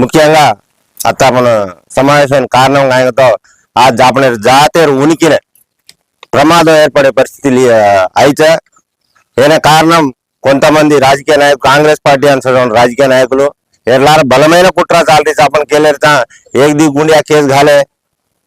ముఖ్యంగా అత్త మన సమావేశానికి కారణం ఆయనతో ఆ జాపన జాతీయ ఉనికినే ప్రమాదం ఏర్పడే పరిస్థితి అయితే ఈయన కారణం కొంతమంది రాజకీయ నాయకులు కాంగ్రెస్ పార్టీ అనుసరించిన రాజకీయ నాయకులు ఎల్లార బలమైన కుట్ర చాలీ చాపనకి వెళ్ళేరుతా ఏక్ దిగు గుండి ఆ కేసు కాలే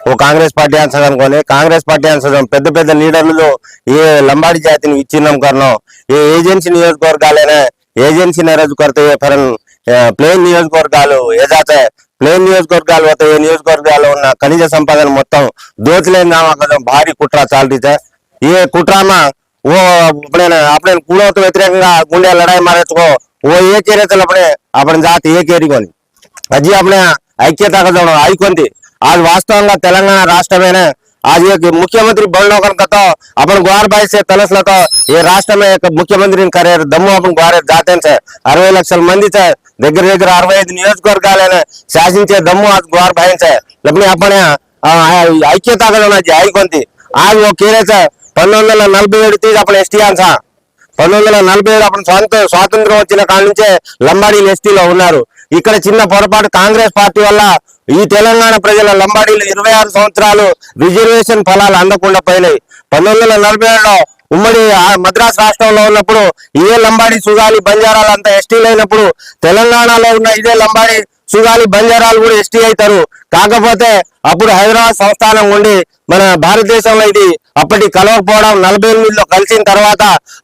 ఓ కాంగ్రెస్ పార్టీ ఆన్సర్ అనుకోని కాంగ్రెస్ పార్టీ ఆన్సర్ పెద్ద పెద్ద లీడర్లు ఏ లంబాడి జాతిని విచ్ఛిన్నం కరణం ఏ ఏజెన్సీ నియోజకవర్గాలైనా ఏజెన్సీ నియోజకవర్గ ఫరన్ ప్లేన్ నియోజకవర్గాలు ఏదైతే ప్లేన్ నియోజకవర్గాలు అయితే ఏ నియోజకవర్గాల్లో ఉన్న ఖనిజ సంపదను మొత్తం దోచలేని భారీ కుట్ర చాలితే ఈ కుట్రామ ఓ అప్పుడైనా అప్పుడైనా కూడవతో వ్యతిరేకంగా గుండె లడాయి మారేసుకో ఓ ఏ కేరేతలు అప్పుడే అప్పుడు జాతి ఏ కేరికొని అది అప్పుడే ఐక్యత ఐక్యంది. అది వాస్తవంగా తెలంగాణ రాష్ట్రమేనే आज एक मुख्यमंत्री बन लोगन का तो अपन गुहार भाई से तलस लो ये राष्ट्र में एक मुख्यमंत्री करे दम्मू अपन गुहार जाते हैं అరవై లక్షల మంది సార్ దగ్గర దగ్గర అరవై ఐదు నియోజకవర్గాలైన శాసించే దమ్ము గుహార్ భాయం సార్ లేకపోతే అప్పుడే ఐక్యతగా నాకు ఐకొంది ఆగి ఓ కేరే సార్ పంతొమ్మిది వందల నలభై ఏడు తీసి అప్పుడు ఎస్టీఆన్ సార్ పంతొమ్మిది వందల నలభై ఏడు అప్పుడు స్వాతంత్ర స్వాతంత్రం వచ్చిన కాడ నుంచే లంబాడీలు ఎస్టీలో ఉన్నారు ఇక్కడ చిన్న పొరపాటు కాంగ్రెస్ పార్టీ వల్ల ఈ తెలంగాణ ప్రజల లంబాడీలు ఇరవై ఆరు సంవత్సరాలు రిజర్వేషన్ ఫలాలు అందకుండా పోయినాయి. పంతొమ్మిది వందల నలభై ఏడులో ఉమ్మడి మద్రాసు మద్రాస్ రాష్ట్రంలో ఉన్నప్పుడు ఇదే లంబాడి సుగాలి బంజారాలు అంతా ఎస్టీలు అయినప్పుడు తెలంగాణలో ఉన్న ఇదే లంబాడి సుగాలి బంజారాలు కూడా ఎస్టీ అవుతారు. కాకపోతే అప్పుడు హైదరాబాద్ సంస్థానం ఉండి మన భారతదేశంలో ఇది అప్పటి కలవకపోవడం నలభై ఎనిమిదిలో కలిసిన తర్వాత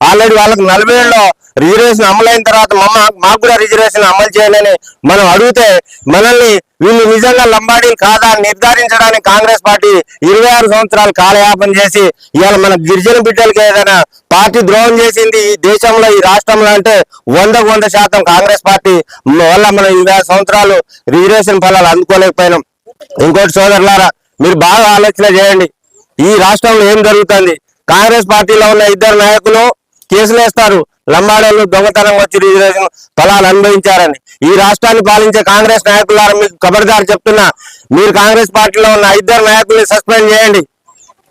ఆల్రెడీ వాళ్ళకి నలభై ఏళ్ళలో రిజర్వేషన్ అమలైన తర్వాత మమ్మ మాకు కూడా రిజర్వేషన్ అమలు చేయాలని మనం అడిగితే మనల్ని వీళ్ళు నిజంగా లంబాడీలు కాదా నిర్ధారించడానికి కాంగ్రెస్ పార్టీ ఇరవై ఆరు సంవత్సరాలు కాలయాపన చేసి ఇవాళ మన గిరిజన బిడ్డలకి ఏదైనా పార్టీ ద్రోహం చేసింది ఈ దేశంలో ఈ రాష్ట్రంలో అంటే వందకు వంద శాతం కాంగ్రెస్ పార్టీ వల్ల మనం ఇరవై సంవత్సరాలు రిజర్వేషన్ ఫలాలు అందుకోలేకపోయినాం. ఇంకోటి సోదరులారా మీరు బాగా ఆలోచన చేయండి. ఈ రాష్ట్రంలో ఏం జరుగుతుంది? కాంగ్రెస్ పార్టీలో ఉన్న ఇద్దరు నాయకులు కేసులు వేస్తారు. లంబాడోళ్ళు దొంగతనం వచ్చి రిజర్వేషన్ ఫలాలు అనుభవించారని. ఈ రాష్ట్రాన్ని పాలించే కాంగ్రెస్ నాయకులారా మీకు కబర్దారు చెప్తున్నా. మీరు కాంగ్రెస్ పార్టీలో ఉన్న ఇద్దరు నాయకుల్ని సస్పెండ్ చేయండి.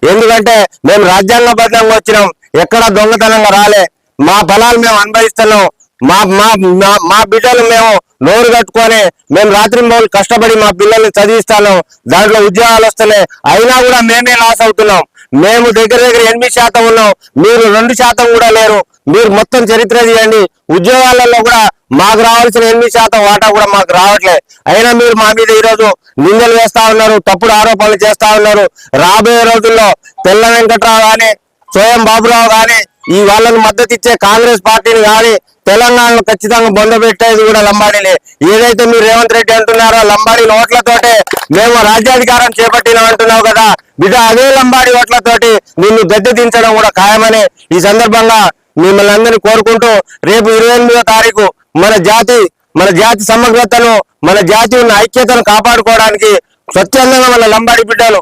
ఎందుకంటే మేము రాజ్యాంగబద్ధంగా వచ్చినాం. ఎక్కడ దొంగతనంగా రాలే. మా ఫలాలు మేము అనుభవిస్తున్నాం. మా మా మా- మా బిడ్డలు మేము నోరు కట్టుకొని మేము రాత్రి మూలు కష్టపడి మా పిల్లల్ని చదివిస్తాను. దాంట్లో ఉద్యోగాలు వస్తున్నాయి అయినా కూడా మేమే లాస్ అవుతున్నాం. మేము దగ్గర దగ్గర ఎనిమిది శాతం ఉన్నాం. మీరు రెండు శాతం కూడా లేరు. మీరు మొత్తం చరిత్ర చేయండి ఉద్యోగాలలో కూడా మాకు రావాల్సిన ఎనిమిది శాతం వాటా కూడా మాకు రావట్లే. అయినా మీరు మా మీద ఈరోజు నిందలు వేస్తా ఉన్నారు. తప్పుడు ఆరోపణలు చేస్తా ఉన్నారు. రాబోయే రోజుల్లో తెల్ల వెంకట్రావు కానీ స్వయం బాబురావు కానీ ఈ వాళ్ళని మద్దతు ఇచ్చే కాంగ్రెస్ పార్టీని కానీ తెలంగాణను ఖచ్చితంగా బొంద పెట్టేది కూడా లంబాడీలే. ఏదైతే మీరు రేవంత్ రెడ్డి అంటున్నారో లంబాడీ ఓట్లతోటే మేము రాజ్యాధికారం చేపట్టినాం అంటున్నావు కదా. బిడ్డ అదే లంబాడీ ఓట్లతోటి నిన్ను గద్దె దించడం కూడా ఖాయమని ఈ సందర్భంగా మిమ్మల్ని అందరినీ కోరుకుంటూ రేపు ఇరవై ఎనిమిదో తారీఖు మన జాతి మన జాతి సమగ్రతను మన జాతి ఉన్న ఐక్యతను కాపాడుకోవడానికి స్వచ్ఛందంగా మన లంబాడి బిడ్డలు.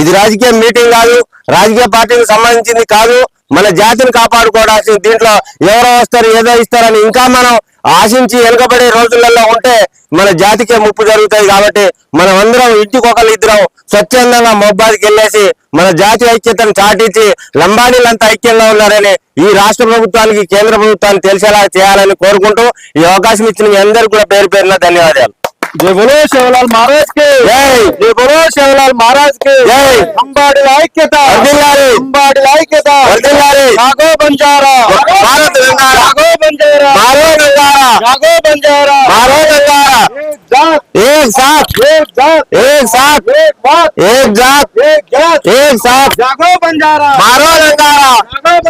ఇది రాజకీయ మీటింగ్ కాదు రాజకీయ పార్టీకి సంబంధించింది కాదు. మన జాతిని కాపాడుకోవడానికి దీంట్లో ఎవరో వస్తారు ఏదో ఇస్తారని ఇంకా మనం ఆశించి వెనుకబడే రోజులలో ఉంటే మన జాతికే ముప్పు జరుగుతాయి కాబట్టి మనం అందరం ఇంటికి ఒకరు ఇద్దరం స్వచ్ఛందంగా మొబ్బాదికి వెళ్ళేసి మన జాతి ఐక్యతను చాటించి లంబాడీలంతా ఐక్యంగా ఉన్నారని ఈ రాష్ట్ర ప్రభుత్వానికి కేంద్ర ప్రభుత్వానికి తెలిసేలా చేయాలని కోరుకుంటూ ఈ అవకాశం ఇచ్చిన మీ అందరికీ కూడా పేరు పేరున ధన్యవాదాలు. जय बोलो शिवलाल महाराज के। जय। जय बोलो शिवलाल महाराज के। जय। अंबाड़ लाई के था। अंबाड़ ऐक्यता के था। राघो बंजारा। भारत राघो बंजारा। मारो बंजारा राघो बंजारा। मारो बंजारा एक साथ एक साथ एक साथ एक साथ एक साथ एक साथ जागो बंजारा। मारो बंजारा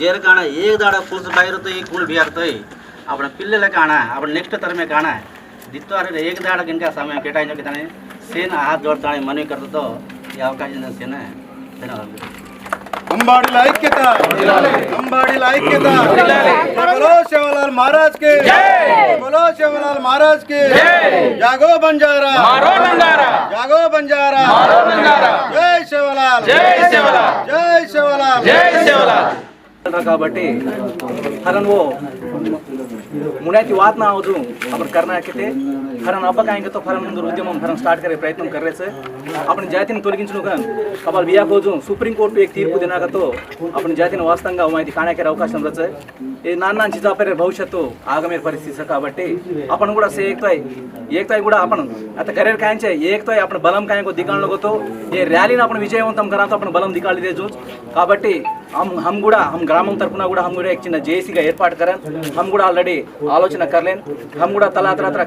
ಜೇರಕಾಣ ಏಗ ದಾಡ ಕೂಸ ಬಾಯಿರುತ್ತ ಈ ಕೂಳು ಬಿಯರ್ತ ಅವನ ಪಿಲ್ಲೆಲ್ಲ ಕಾಣ ಅವನ ನೆಕ್ಸ್ಟ್ ತರಮೆ ಕಾಣ ದಿತ್ವಾರ ಏಗ ಗಂಗಾ ಸಮಯ ಕೇಟಾಯ್ನೋಕಿದ್ದಾನೆ ಸೇನ ಆಹಾರ ದೊಡ್ತಾಳೆ ಮನವಿ ಕರೆದೋ ಈ ಅವಕಾಶದಿಂದ ಸೇನೆ ಧನ್ಯವಾದ అంబాడీల ఐక్యత అంబాడీల ఐక్యత బలో శివలాల్ మహారాజ్ కి బలో శివలాల్ మహారాజ్ కి జాగో బంజారా జాగో బంజారా జై శివలాల్ జై శివలాల్ జై శివలాల్ జై కాబట్టి हरन वो मुण्याची वाद ना आवजू आपण करणार की ते फरन अब आएंगे तो फरन मंदिर उद्यम हम फरन स्टार्ट करे प्रयत्न कर रहे से अपनी जाति ने తొలగించునుగా కబాల్ బియాకోజు సుప్రీం కోర్టు ఏక తీర్పు దినాకతో అప్పుడు జాతిని వాస్తవంగా ఇది కాణాకేర అవకాశం రచ ఈ నాన్న చిజాపేరే భవిష్యత్తు ఆగమేర పరిస్థితి కాబట్టి అప్పుడు కూడా ఏకతాయి ఏకతాయి కూడా అప్పుడు అత కెరీర్ కాయించే ఏకతాయి అప్పుడు బలం కాయంకో దిగాళ్ళతో ఏ ర్యాలీని అప్పుడు విజయవంతం కరాతో అప్పుడు బలం దిగాళ్ళు దే జూజ్ కాబట్టి हम हम गुड़ा हम ग्रामम तरफुना गुड़ा हम गुड़ा एक चिन्ह जेएसी का एर्पाट करें। हम गुड़ा ऑलरेडी आलोचना कर लें। हम गुड़ा तला तला तरह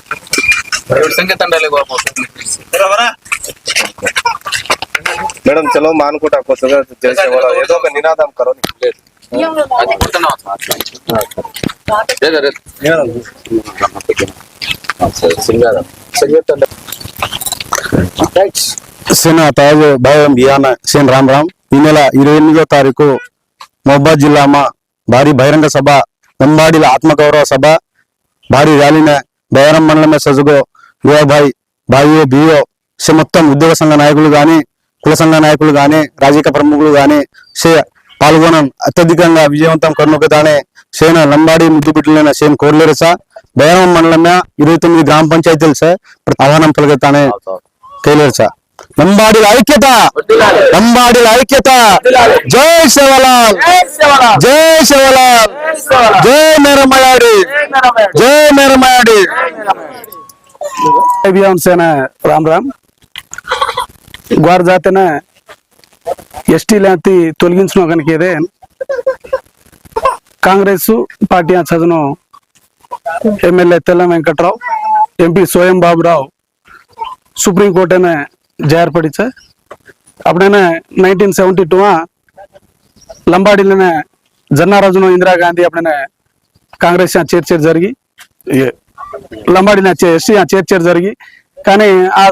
ಎರಡು ಸಂಖ್ಯೆ ತಂಡಲ್ಲಿ మేడం చలో మానుకుంటా కొత్తగా చేసే వాళ్ళ ఏదో ఒక నినాదం కరో ಕೊಡ್ತಾನೆ సేన తాజు భయం బియాన సేన్ రామ్ రామ్ ఈ నెల ఇరవై ఎనిమిదో తారీఖు మహబాద్ జిల్లామా భారీ బహిరంగ సభ లంబాడీల ఆత్మగౌరవ సభ భారీ ర్యాలీన బయారం మండలమే సజుగో యువభాయ్ భాయో బియో సే మొత్తం ఉద్యోగ సంఘ నాయకులు గాని కుల సంఘ నాయకులు గాని రాజకీయ ప్రముఖులు గాని సే పాల్గొనం అత్యధికంగా విజయవంతం కర్ణుకదానే సేన లంబాడి ముద్దుబిడ్డలైన సేన్ కోర్లేరు సా మండలమే ఇరవై తొమ్మిది గ్రామ పంచాయతీలు సార్. ఆహ్వానం పలుకుతానే కేలేరు సార్. లంబాడీల ఐక్యత! లంబాడీల ఐక్యత! జై శివలాల్! జై శివలాల్! జై మేరమయాడి జై మేరమయాడి సేన రామ్ రామ్ గ్వార్ జాతిన ఎస్టీ లాంటి తొలగించిన కనుక ఇదే కాంగ్రెస్ పార్టీ చదును ఎమ్మెల్యే తెల్ల వెంకట్రావు ఎంపీ సోయం బాబురావు సుప్రీంకోర్టునే సార్ అప్పుడైనా నైన్టీన్ సెవెంటీ టూ లంబాడీలోనే జన్నారాజును ఇందిరాగాంధీ అప్పుడైనా కాంగ్రెస్ చేర్చేది జరిగి ఏ- లంబాడీని ఎస్సీ చేర్చేది జరిగి కానీ ఆ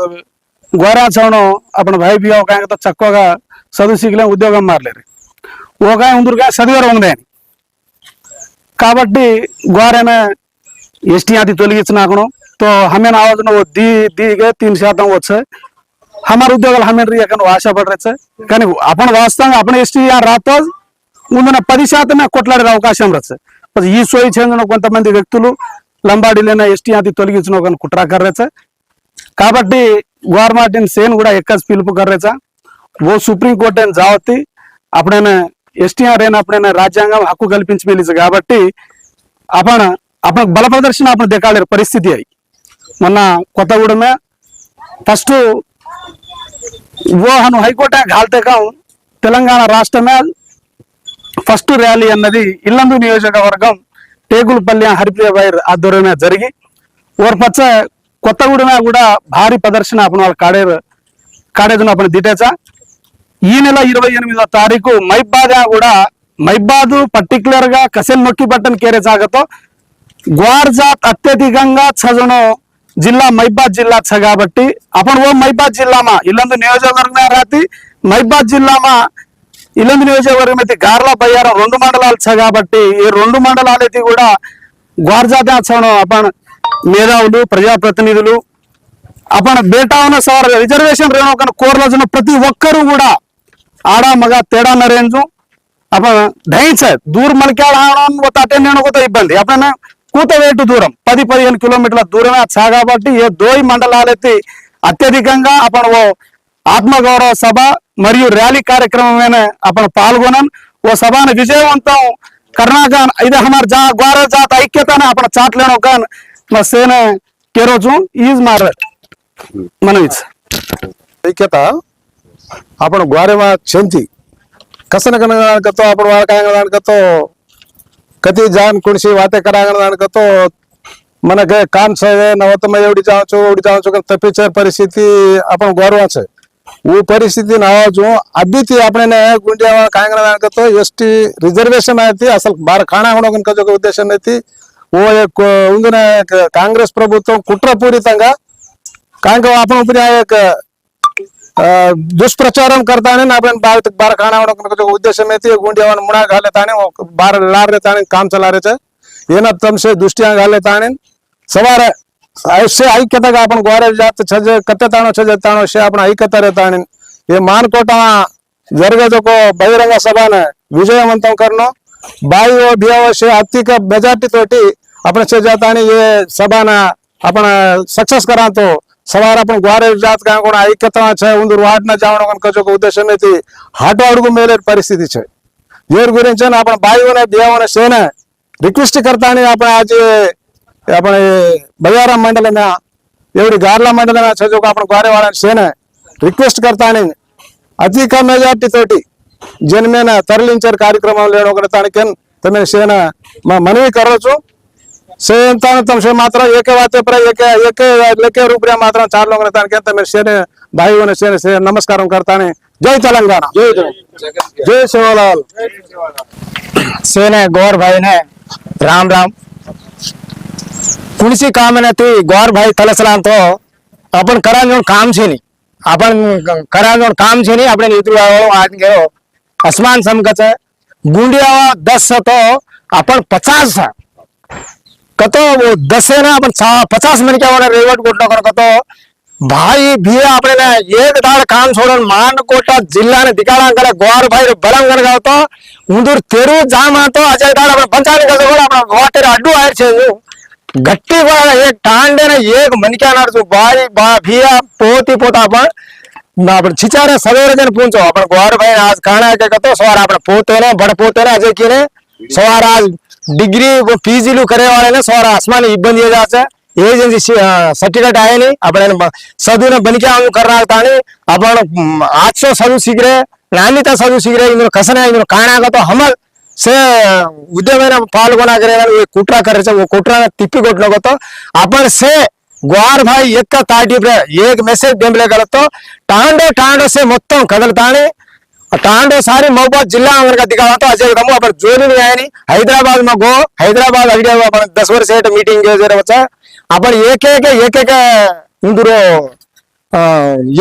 ఘోరాచవణం అప్పుడు వైపీ ఒక ఆయనతో చక్కగా చదువు సిగ్గులే ఉద్యోగం మారలేరు ఒక ఆయన ఉందరుగా చదివారు ఉంది ఆయన కాబట్టి ఘోరైన एस टी आती तोलगी नाकनो तो हमें आवाज न वो दी दी गए तीन శాతం వచ్చే हमारे ఉద్యోగాలు हमें రియకను ఆశపడరచ్చు కానీ आपण వాస్తవంగా आपण ఎస్ టీ రాతో ముందున పది శాతమే కొట్లాడే అవకాశం రచ్చు ఈ సోయి చెందిన కొంతమంది వ్యక్తులు లంబాడీలైన ఎస్టీ అది తొలగించిన ఒక కుట్ర కర్రేచా. కాబట్టి గవర్నమెంట్ సేన్ కూడా ఎక్కస్ పిలుపు కర్రేచ. ఓ సుప్రీంకోర్టు అని జావతి అప్పుడైనా ఎస్టీఆర్ అయినా అప్పుడైనా రాజ్యాంగం హక్కు కల్పించి మెలిసి కాబట్టి అపణ అప్పుడు బల ప్రదర్శన అప్పుడు దిక్కాలేరు పరిస్థితి అయి మొన్న కొత్తగూడమే ఫస్ట్ ఓహను హైకోర్టు ఘాల్తకం తెలంగాణ రాష్ట్రమే ఫస్ట్ ర్యాలీ అన్నది ఇల్లందు నియోజకవర్గం టేకులపల్లి హరిప్రియ వైర్ ఆధ్వర్యమే జరిగి ఓర్పచ్చ కొత్తగూడెమే కూడా భారీ ప్రదర్శన అప్పుడు వాళ్ళ కాడేరు కాడేజును అప్పుడు దిటేచ. ఈ నెల ఇరవై ఎనిమిదో తారీఖు మైబాదా కూడా మైబాదు పర్టికులర్గా కసెల్ నొక్కి బట్టన్ కేరే సాగతో గ్వార్జాత్ అత్యధికంగా చదును జిల్లా మైబాద్ జిల్లా చ కాబట్టి అప్పుడు ఓ మైబాద్ జిల్లామా. ఇల్లందు నియోజకవర్గమే రాతి మైబాద్ జిల్లామా ఇల్లందు నియోజకవర్గం అయితే గార్ల బయ్యారం రెండు మండలాలు కాబట్టి ఈ రెండు మండలాలైతే కూడా గోర్జాదాచవడం అపాన మేధావులు ప్రజాప్రతినిధులు అపణ బేటా ఉన్న సవర్ రిజర్వేషన్ రేణుకన కోరలోజున ప్రతి ఒక్కరూ కూడా ఆడా మగ తేడా నరేంజు అప్పుడు సార్ దూరం మనకి అటెండ్ నేను కొత్త ఇబ్బంది. అపన కూత వేటు దూరం పది పదిహేను కిలోమీటర్ల దూరమే చా కాబట్టి ఏ దోయి మండలాలైతే అత్యధికంగా అప్పుడు ఆత్మగౌరవ సభ మరియు ర్యాలీ కార్యక్రమమైన అప్పుడు పాల్గొనన్ ఓ సభను విజయవంతం కర్ణాగాన్ ఇది హమార్ జా గౌరవ జాత ఐక్యతను అప్పుడు చాట్లేను కాన్ మా సేన కేరోజు ఈజ్ మార్ మనం ఐక్యత आपण ग्वारेवा छेंती कसं कनगतो आपण वार काय अणकतो कधी जान कुणशी वाते करांगण अणकतो మన కాన్ నవతమ్మ ఎవడి చావచ్చు ఎవడి చావచ్చు తప్పించే పరిస్థితి అప్పుడు గౌరవం હું పరిస్థితి આવ્યો છું અભિથી આપણને ગુંડિયાવાળા કાંગરા તો రిజర్వేషన్ అయితే అసలు బాగా కాణాగుణం ఒక ఉద్దేశం అయితే ఓ ఉందిన కాంగ్రెస్ ప్రభుత్వం కుట్రపూరితంగా కాంకవాపం ఉపరి దుష్ప్రచారం కడతానే నా పైన భారత బార ఒక ఉద్దేశం అయితే గుండెవాన్ని ఒక బార లారేతానే కాంసలారేచే ఏనా తమసే దృష్ట్యా గాలేతానే సవారే ಐಸೆ ಐಕ್ಯತಾಗ ಆಪಣ ಗೋರೆ ಜಾತ್ ಛಜ ಕತ್ತೆ ತಾಣೋ ಛಜ ತಾಣೋ ಶೆ ಆಪಣ ಐಕ್ಯತಾರೆ ತಾಣಿನ್ ಈ ಮಾನಕೋಟ ಜರುಗದಕ್ಕೋ బహిరంగ సభన విజయవంతం కర్నో బాయో బియావ షే అత్తిక మెజార్టీ తోటి આપણે છે જાતાણી એ સભાના આપણે સક્સેસ કરાતો સવાર આપણે ગોરે જાત કાં કોણ ఐక్యత છે ఉందరు వాటిన జావడం కనుక ఉద్దేశం అయితే హాటో అడుగు మేలే పరిస్థితి છે યોર ગુરેન છે ને આપણા ભાઈઓને બેઓને શેને રિક્વેસ્ટ કરતાની આપણે આજે अपने बजारा मंडल में गार्ला मंडल में वाला रिक्वेस्ट करता है अधिक मेजारटी तो जनमे तरली कार्यक्रम लेने तम एक नमस्कार करता है जय तेलंगाणा जय जय शिवलाल सेने गौर भाई ने राम राम ને રામ રામ કુણસી કામ નથી ગોર ભાઈ તલસરામ તો આપણ કરાનું કામ છે નહીં આપણ કરાનું કામ છે નહીં આપણે નીતરું વાળો આજ ગયો આસમાન સમકત છે ગુંડિયા દસ હતો આપણ પચાસ છે કતો દસે ના આપણ સા- પચાસ મિનિટ વાળા રેવટ ગોટનો કરો કતો ભાઈ ભી આપણે ને એક દાડ કામ છોડન માનકોટા જિલ્લાને દિકાળા કરે ગોર ભાઈ બલંગણ ગાવતો ઉંદુર તેરું જામ હતો અજય દાડ આપણે પંચાયત કરતો બોલ આપણે ગોટેર અડ્ડું આય છે गट्टी एक ठांडे एक मनक्या नार सु भिया पोती पोता अपन ना छिचारे सवेरे जन पूछो अपन ग्वार भाई आज खाना के कतो सवार अपन पोते ने बड़ पोते ने अजय किने सवार आज डिग्री वो पीजी लू करे वाले ने सवार आसमान इबन दिए जाचे एजेंसी सर्टिफिकेट आए नहीं अपने सदू ने बन क्या कर रहा था अपन आज सौ सदु सीख रहे नानी था सदु सीख रहे इन कसने इन खाना का तो हमर సే ఉద్యమైన పాల్గొనగరేదని కుట్ర కరిచే ఓ కుట్ర తిప్పి కొట్టిన కొత్త అప్పుడు సే ग्वार भाई एक का ताटी पर एक मैसेज डेमले गलत तो टांडो टांडो से మొత్తం కదలతానే टांडो सारी मोहब्बत जिला अमर का दिखा तो अजय दमो पर जोन में आए नहीं हैदराबाद में गो हैदराबाद अगले अपन 10 वर्ष सेट मीटिंग के जरा बच्चा अपन एक एक एक एक इंदुरो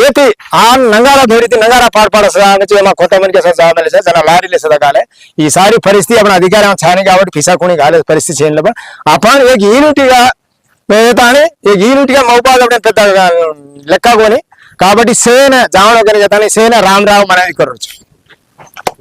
ಏತಿ ಆ ನಂಗಾರ ಧರಿತಿ ನಂಗಾರ ಪಾಡ್ ಪಾಡಿಸದ మా కొంతమందికి అసలు జవాబు లేదు చాలా లారీలు వేసేదా కాలే ఈసారి పరిస్థితి మన అధికారం చాని కాబట్టి పిసాకుని కాలేదు పరిస్థితి చేయండి అపాన్ ఏక ఈనుటిగా మేమైతే అని ఏక ఈనుటిగా మౌపాదం పెద్ద లెక్క కొని. కాబట్టి సేన జామనగర్ చేత సేన రామ్ రావు మనది కొరవచ్చు